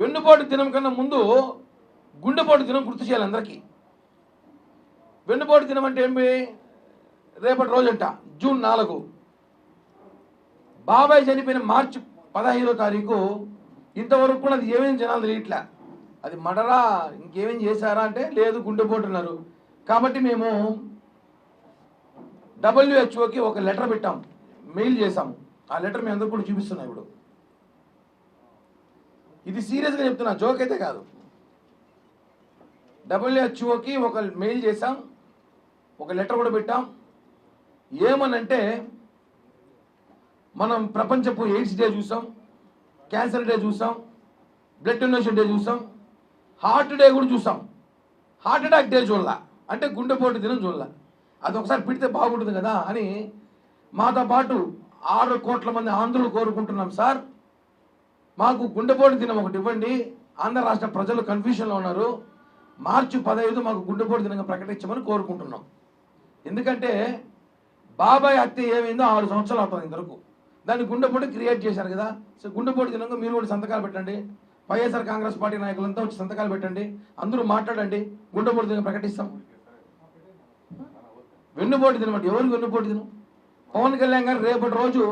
వెన్నుపోటు దినం కన్నా ముందు గుండెపోటు దినం గుర్తు చేయాలి అందరికీ. వెన్నుపోటు దినం అంటే ఏమి రేపటి రోజంట జూన్ నాలుగు. బాబాయ్ చనిపోయిన మార్చి పదహైదో తారీఖు ఇంతవరకు కూడా అది ఏమేమి జనాలు తెలియట్లే. అది మడరా ఇంకేమేం చేశారా అంటే లేదు గుండెపోటున్నారు కాబట్టి మేము డబ్ల్యూహెచ్ఓకి ఒక లెటర్ పెట్టాం. మెయిల్ చేశాం. ఆ లెటర్ మేము అందరూ కూడా చూపిస్తున్నాం ఇప్పుడు. ఇది సీరియస్గా చెప్తున్నా జోక్ అయితే కాదు. డబ్ల్యూహెచ్ఓకి ఒక మెయిల్ చేశాం ఒక లెటర్ కూడా పెట్టాం. ఏమనంటే మనం ప్రపంచపు ఎయిడ్స్ డే చూసాం క్యాన్సర్ డే చూసాం బ్లడ్ డొనేషన్ డే చూసాం హార్ట్ డే కూడా చూసాం. హార్ట్ అటాక్ డే చూడలా అంటే గుండెపోటు దినం చూడలా. అది ఒకసారి పెడితే బాగుంటుంది కదా అని మాతో పాటు ఆరు కోట్ల మంది ఆంధ్రులు కోరుకుంటున్నాం సార్. మాకు గుండెపోటు దినం ఒకటి ఇవ్వండి. ఆంధ్ర రాష్ట్ర ప్రజలు కన్ఫ్యూషన్లో ఉన్నారు. మార్చి పదహైదు మాకు గుండెపోటు దినంగా ప్రకటించమని కోరుకుంటున్నాం. ఎందుకంటే బాబాయ్ హత్య ఏమైందో ఆరు సంవత్సరాలు అవుతుంది ఇంతవరకు. దాన్ని గుండెపోటు క్రియేట్ చేశారు కదా. సో గుండెపోటు దినంగా మీరు కూడా సంతకాలు పెట్టండి. వైఎస్ఆర్ కాంగ్రెస్ పార్టీ నాయకులంతా వచ్చి సంతకాలు పెట్టండి. అందరూ మాట్లాడండి. గుండెపోటు దినం ప్రకటిస్తాం. వెన్నుపోటు దినం అంటే ఎవరికి వెన్నుపోటు దినం? పవన్ కళ్యాణ్ గారు రేపటి రోజు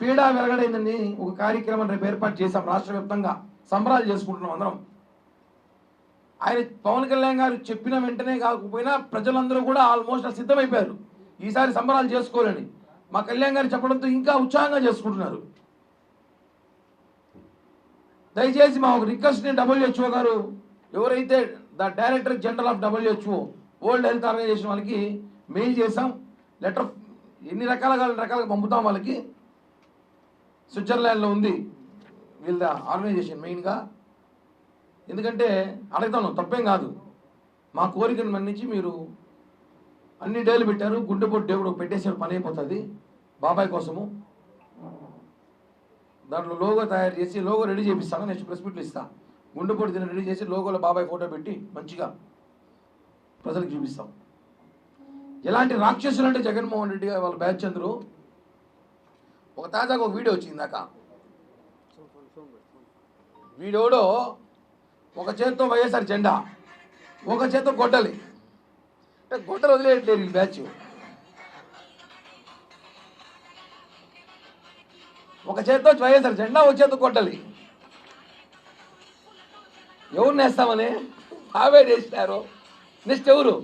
పీడా వెలగడైందని ఒక కార్యక్రమం రేపు ఏర్పాటు చేశాం రాష్ట్ర వ్యాప్తంగా. సంబరాలు చేసుకుంటున్నాం అందరం. ఆయన పవన్ కళ్యాణ్ గారు చెప్పిన వెంటనే కాకపోయినా ప్రజలందరూ కూడా ఆల్మోస్ట్ సిద్ధమైపోయారు. ఈసారి సంబరాలు చేసుకోవాలని. మా కళ్యాణ్ గారు చెప్పడంతో ఇంకా ఉత్సాహంగా చేసుకుంటున్నారు. దయచేసి మా ఒక రిక్వెస్ట్ని డబ్ల్యూహెచ్ఓ గారు ఎవరైతే the director general of WHO world health organization వాళ్ళకి మెయిల్ చేసాం లెటర్ ఎన్ని రకాలుగా రకాలుగా పంపుతాం వాళ్ళకి. స్విట్జర్లాండ్లో ఉంది వీళ్ళ ఆర్గనైజేషన్ మెయిన్గా. ఎందుకంటే అడుగుతాను తప్పేం కాదు. మా కోరికను మన్నించి మీరు అన్ని డేలు పెట్టారు గుండెపోటు దేవుడు పెట్టేసారు పని అయిపోతుంది. బాబాయ్ కోసము. దాంట్లో లోగో తయారు చేసి లోగో రెడీ చేపిస్తాను నెక్స్ట్ ప్రెస్ మీట్లు ఇస్తాను గుండెపోటు దీన్ని రెడీ చేసి లోగోలో బాబాయ్ ఫోటో పెట్టి మంచిగా ప్రజలకు చూపిస్తాం. ఎలాంటి రాక్షసులు అంటే జగన్మోహన్ రెడ్డి గారు వాళ్ళ బ్యాచ్ అందరూ ఒక తాజాగా ఒక వీడియో వచ్చింది దాకా. వీడోడో ఒక చేత్తో వైఎస్ఆర్ జెండా ఒక చేత్తో గొడ్డలి. అంటే గొడ్డలు వదిలేయట్లేరు ఈ బ్యాచ్. ఒక చేత్తో వైఎస్ఆర్ జెండా ఒక చేత్తో గొడ్డలి. ఎవరు నేస్తామని ఆవే చేసినారు నెక్స్ట్ ఎవరు?